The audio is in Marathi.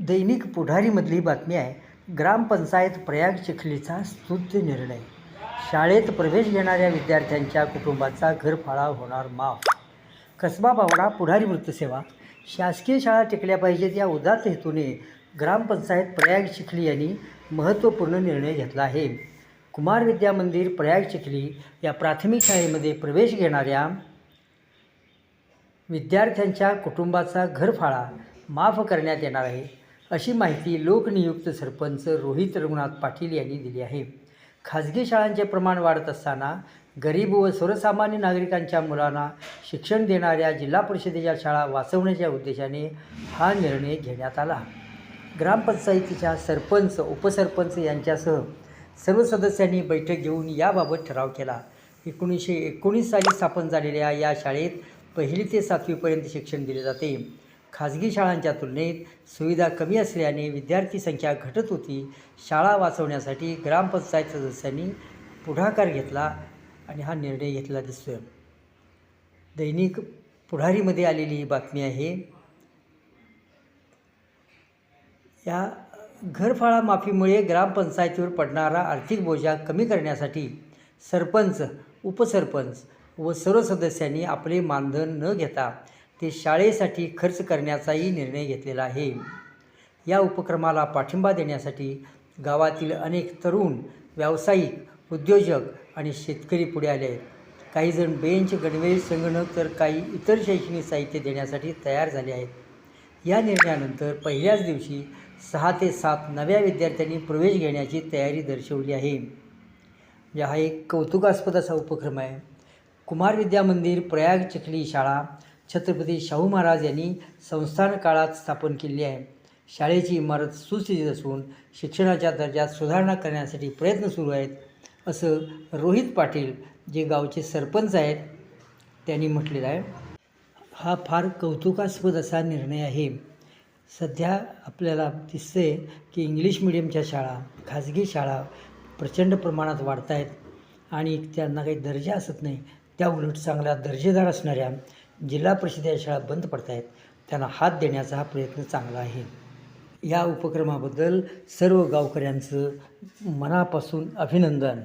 दैनिक पुढारीमधली बातमी आहे ग्रामपंचायत प्रयाग चिखलीचा स्तुत्य निर्णय. शाळेत प्रवेश घेणाऱ्या विद्यार्थ्यांच्या कुटुंबाचा घरफाळा होणार माफ. कसबा बावडा पुढारी वृत्तसेवा. शासकीय शाळा टिकल्या पाहिजेत या उदात्त हेतूने ग्रामपंचायत प्रयाग चिखली यांनी महत्त्वपूर्ण निर्णय घेतला आहे. कुमार विद्या मंदिर प्रयाग चिखली या प्राथमिक शाळेमध्ये प्रवेश घेणाऱ्या विद्यार्थ्यांच्या कुटुंबाचा घरफाळा माफ करण्यात येणार आहे. अशी माहिती लोकनियुक्त सरपंच रोहित रघुनाथ पाटील यांनी दिली आहे. खाजगी शाळांचे प्रमाण वाढत असताना गरीब व सर्वसामान्य नागरिकांच्या मुलांना शिक्षण देणाऱ्या जिल्हा परिषदेच्या शाळा वाचवण्याच्या उद्देशाने हा निर्णय घेण्यात आला. ग्रामपंचायतीच्या सरपंच उपसरपंच यांच्यासह सर्व सदस्यांनी बैठक घेऊन याबाबत ठराव केला. एकोणीसशे एकोणीस साली स्थापन झालेल्या या शाळेत पहिली ते सातवीपर्यंत शिक्षण दिले जाते. खाजगी शाळांच्या तुलनेत सुविधा कमी असल्याने विद्यार्थी संख्या घटत होती. शाळा वाचवण्यासाठी ग्रामपंचायत सदस्यांनी पुढाकार घेतला आणि हा निर्णय घेतला दिसतोय. दैनिक पुढारीमध्ये आलेली ही बातमी आहे या घरफाळा माफीमुळे ग्रामपंचायतीवर पडणारा आर्थिक बोजा कमी करण्यासाठी सरपंच उपसरपंच व सर्व सदस्यांनी आपले मानधन न घेता ते शाळेसाठी खर्च करण्याचाही निर्णय घेतलेला आहे. या उपक्रमाला पाठिंबा देण्यासाठी गावातील अनेक तरुण व्यावसायिक उद्योजक आणि शेतकरी पुढे आले आहेत. काहीजण बेंच गणवेश संगणक तर काही इतर शैक्षणिक साहित्य देण्यासाठी तयार झाले आहेत. या निर्णयानंतर पहिल्याच दिवशी सहा ते सात नव्या विद्यार्थ्यांनी प्रवेश घेण्याची तयारी दर्शवली आहे. म्हणजे हा एक कौतुकास्पद असा उपक्रम आहे. कुमार विद्या मंदिर प्रयाग चिखली शाळा छत्रपती शाहू महाराज यांनी संस्थान काळात स्थापन केली आहे. शाळेची इमारत सुस्थितीत असून शिक्षणाच्या दर्जात सुधारणा करण्यासाठी प्रयत्न सुरू आहेत असं रोहित पाटील जे गावचे सरपंच आहेत त्यांनी म्हटलेलं आहे. हा फार कौतुकास्पद असा निर्णय आहे. सध्या आपल्याला दिसते की इंग्लिश मिडियमच्या शाळा खाजगी शाळा प्रचंड प्रमाणात वाढत आहेत आणि त्यांना काही दर्जा असत नाही. त्या उलट चांगल्या दर्जेदार असणाऱ्या जिल्हा परिषद या शाळा बंद पडत आहेत त्यांना हात देण्याचा हा प्रयत्न चांगला आहे. या उपक्रमाबद्दल सर्व गावकऱ्यांचं मनापासून अभिनंदन.